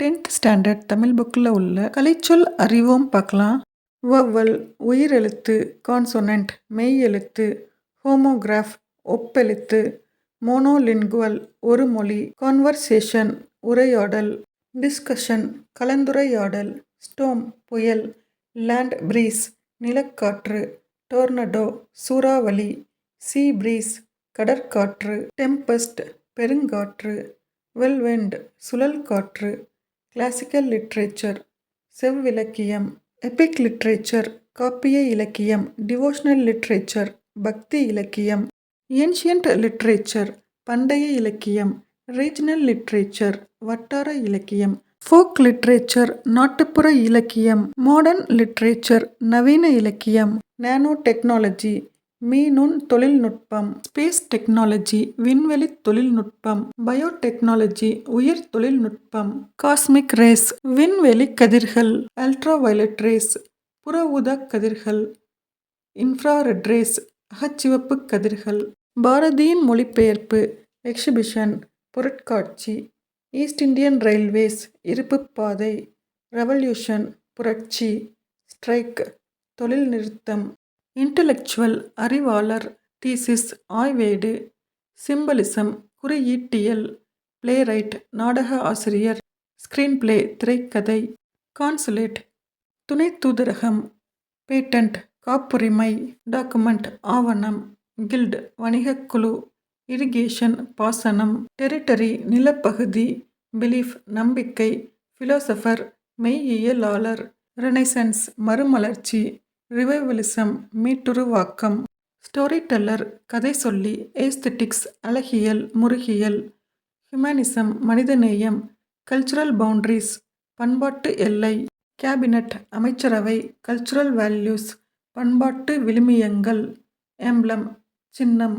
Tenth standard Tamil புக்கில் உள்ள கலைச்சொல் அறிவோம் பார்க்கலாம். வவ்வல் உயிரெழுத்து கான்சொனன்ட் மெய்யெழுத்து ஹோமோகிராஃப் ஒப்பெழுத்து மோனோலிங்குவல் ஒரு மொழி கான்வர்சேஷன் உரையாடல் டிஸ்கஷன் கலந்துரையாடல் ஸ்டோம் புயல் லேண்ட் பிரீஸ் நிலக்காற்று டோர்னடோ சூறாவளி சீ பிரீஸ் கடற்காற்று டெம்பஸ்ட் பெருங்காற்று வெல்வெண்ட் சுழல் காற்று கிளாசிக்கல் லிட்ரேச்சர் செவ்விலக்கியம் எபிக் லிட்ரேச்சர் காப்பிய இலக்கியம் டிவோஷனல் லிட்ரேச்சர் பக்தி இலக்கியம் ஏன்ஷியன்ட் லிட்ரேச்சர் பண்டைய இலக்கியம் ரீஜனல் லிட்ரேச்சர் வட்டார இலக்கியம் ஃபோக் லிட்ரேச்சர் நாட்டுப்புற இலக்கியம் மாடர்ன் லிட்ரேச்சர் நவீன இலக்கியம் நானோ டெக்னாலஜி மீநுண் தொழில்நுட்பம். ஸ்பேஸ் டெக்னாலஜி விண்வெளி தொழில்நுட்பம். பயோடெக்னாலஜி உயிர் தொழில்நுட்பம். காஸ்மிக் ரேஸ் விண்வெளி கதிர்கள். அல்ட்ரா வயலட் ரேஸ் புற ஊதா கதிர்கள். இன்ஃப்ராரெட் ரேஸ் அகச்சிவப்பு கதிர்கள். பாரதியின் மொழிபெயர்ப்பு எக்ஸிபிஷன் பொருட்காட்சி. ஈஸ்ட் இந்தியன் ரயில்வேஸ் இருப்புப் பாதை. ரெவல்யூஷன் புரட்சி. ஸ்ட்ரைக் தொழில் நிறுத்தம் இன்டலெக்சுவல் அறிவாளர் தீசிஸ் ஆய்வேடு சிம்பலிசம் குறியீட்டியல் பிளேரைட் நாடக ஆசிரியர் ஸ்கிரீன் பிளே திரைக்கதை கான்சுலேட் துணை தூதரகம் பேட்டன்ட் காப்புரிமை டாக்குமெண்ட் ஆவணம் கில்ட் வணிகக் குழு இரிகேஷன் பாசனம் டெரிட்டரி நிலப்பகுதி பிலீஃப் நம்பிக்கை ஃபிலோசஃபர் மெய்யியலாளர் ரெனைசன்ஸ் மறுமலர்ச்சி ரிவைவலிசம் மீட்டுருவாக்கம் ஸ்டோரி டெல்லர் கதை சொல்லி ஏஸ்தெட்டிக்ஸ் அழகியல் முருகியல் ஹியூமனிசம் மனிதநேயம் கல்ச்சுரல் பவுண்டரிஸ் பண்பாட்டு எல்லை கேபினட் அமைச்சரவை கல்ச்சுரல் வேல்யூஸ் பண்பாட்டு விழுமியங்கள் எம்ப்ளம் சின்னம்